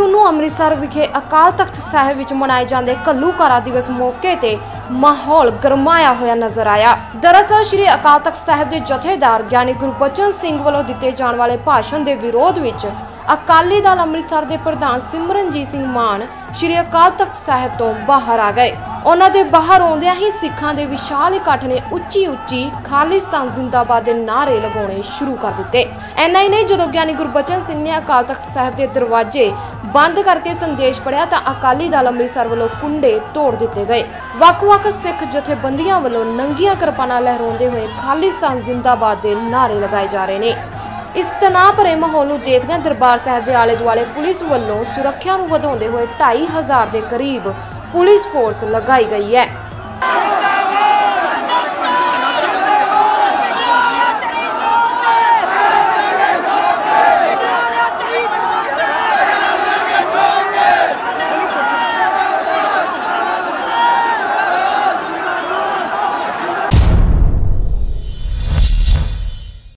ਨੂੰ ਅੰਮ੍ਰਿਤਸਰ ਵਿਖੇ ਅਕਾਲ ਤਖਤ ਸਾਹਿਬ ਵਿੱਚ ਮਨਾਏ ਜਾਂਦੇ ਘੱਲੂਘਾਰਾ ਦਿਵਸ ਮੌਕੇ ਤੇ ਮਾਹੌਲ ਗਰਮਾਇਆ ਹੋਇਆ ਨਜ਼ਰ ਆਇਆ। ਦਰਅਸਲ ਸ੍ਰੀ ਅਕਾਲ ਤਖਤ ਸਾਹਿਬ ਦੇ ਜਥੇਦਾਰ ਗਿਆਨੀ ਗੁਰਬਚਨ ਸਿੰਘ ਵੱਲੋਂ ਦਿੱਤੇ ਜਾਣ ਵਾਲੇ ਭਾਸ਼ਣ ਦੇ ਵਿਰੋਧ ਵਿੱਚ ਅਕਾਲੀ ਦਲ ਅੰਮ੍ਰਿਤਸਰ ਦੇ ਪ੍ਰਧਾਨ ਸਿਮਰਨਜੀਤ ਸਿੰਘ ਮਾਨ ਸ੍ਰੀ ਅਕਾਲ ਤਖਤ ਸਾਹਿਬ ਤੋਂ ਬਾਹਰ ਆ ਗਏ। ਉਹਨਾਂ ਦੇ ਬਾਹਰ ਆਉਂਦਿਆਂ ਹੀ ਸਿੱਖਾਂ ਦੇ ਵਿਸ਼ਾਲ ਇਕੱਠ ਨੇ ਉੱਚੀ ਉੱਚੀ ਖਾਲਿਸਤਾਨ ਜ਼ਿੰਦਾਬਾਦ ਦੇ ਨਾਅਰੇ ਲਗਾਉਣੇ ਸ਼ੁਰੂ ਕਰ ਦਿੱਤੇ। ਐਨਾ ਹੀ ਨਹੀਂ ਜਦੋਂ ਗਿਆਨੀ ਗੁਰਬਚਨ ਸਿੰਘ ਨੇ ਅਕਾਲ ਤਖਤ ਸਾਹਿਬ ਦੇ ਦਰਵਾਜ਼ੇ ਬੰਦ ਕਰਕੇ ਸੰਦੇਸ਼ ਪੜਿਆ ਤਾਂ ਅਕਾਲੀ ਦਲ ਅੰਮ੍ਰਿਤਸਰ ਵੱਲੋਂ ਕੁੰਡੇ ਤੋੜ ਦਿੱਤੇ ਗਏ। ਵੱਖ-ਵੱਖ ਸਿੱਖ ਜਥੇਬੰਦੀਆਂ ਵੱਲੋਂ ਨੰਗੀਆਂ ਕਿਰਪਾਨਾਂ ਲਹਿਰਾਉਂਦੇ ਹੋਏ ਖਾਲਿਸਤਾਨ ਜ਼ਿੰਦਾਬਾਦ ਦੇ ਨਾਅਰੇ ਲਗਾਏ ਜਾ ਰਹੇ ਨੇ। ਇਸ ਤਣਾਅ ਭਰੇ ਮਾਹੌਲ ਨੂੰ ਦੇਖਦਿਆਂ ਦਰਬਾਰ ਸਾਹਿਬ ਦੇ ਆਲੇ ਦੁਆਲੇ ਪੁਲਿਸ ਵੱਲੋਂ ਸੁਰੱਖਿਆ ਨੂੰ ਵਧਾਉਂਦੇ ਹੋਏ 2500 ਦੇ ਕਰੀਬ ਪੁਲਿਸ ਫੋਰਸ ਲਗਾਈ ਗਈ ਹੈ।